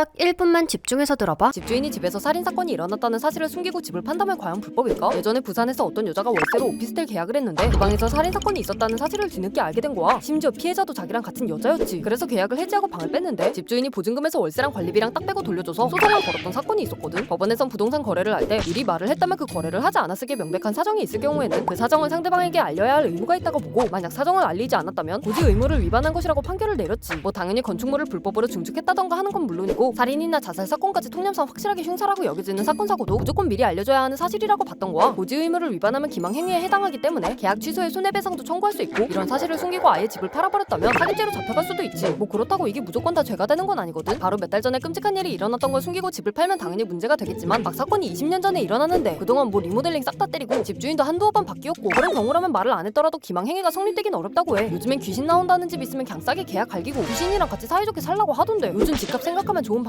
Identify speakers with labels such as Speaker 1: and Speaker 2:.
Speaker 1: 딱 1분만 집중해서 들어봐.
Speaker 2: 집주인이 집에서 살인 사건이 일어났다는 사실을 숨기고 집을 판다면 과연 불법일까? 예전에 부산에서 어떤 여자가 월세로 오피스텔 계약을 했는데 그 방에서 살인 사건이 있었다는 사실을 뒤늦게 알게 된 거야. 심지어 피해자도 자기랑 같은 여자였지. 그래서 계약을 해지하고 방을 뺐는데 집주인이 보증금에서 월세랑 관리비랑 딱 빼고 돌려줘서 소송을 걸었던 사건이 있었거든. 법원에선 부동산 거래를 할 때 미리 말을 했다면 그 거래를 하지 않았을 게 명백한 사정이 있을 경우에는 그 사정을 상대방에게 알려야 할 의무가 있다고 보고 만약 사정을 알리지 않았다면 고지 의무를 위반한 것이라고 판결을 내렸지. 뭐 당연히 건축물을 불법으로 증축했다던가 하는 건 물론이고 살인이나 자살 사건까지 통념상 확실하게 흉사라고 여겨지는 사건 사고도 무조건 미리 알려줘야 하는 사실이라고 봤던 거야. 고지 의무를 위반하면 기망 행위에 해당하기 때문에 계약 취소에 손해배상도 청구할 수 있고 이런 사실을 숨기고 아예 집을 팔아버렸다면 살인죄로 잡혀갈 수도 있지. 뭐 그렇다고 이게 무조건 다 죄가 되는 건 아니거든. 바로 몇 달 전에 끔찍한 일이 일어났던 걸 숨기고 집을 팔면 당연히 문제가 되겠지만 막 사건이 20년 전에 일어났는데 그동안 뭐 리모델링 싹 다 때리고 집주인도 한두어 번 바뀌었고 그런 경우라면 말을 안 했더라도 기망 행위가 성립되긴 어렵다고 해. 요즘엔 귀신 나온다는 집 있으면 그냥 싸게 계약 갈기고 귀신이랑 같이 사이좋게 살라고 하던데 요즘 집값 생각하면 좋은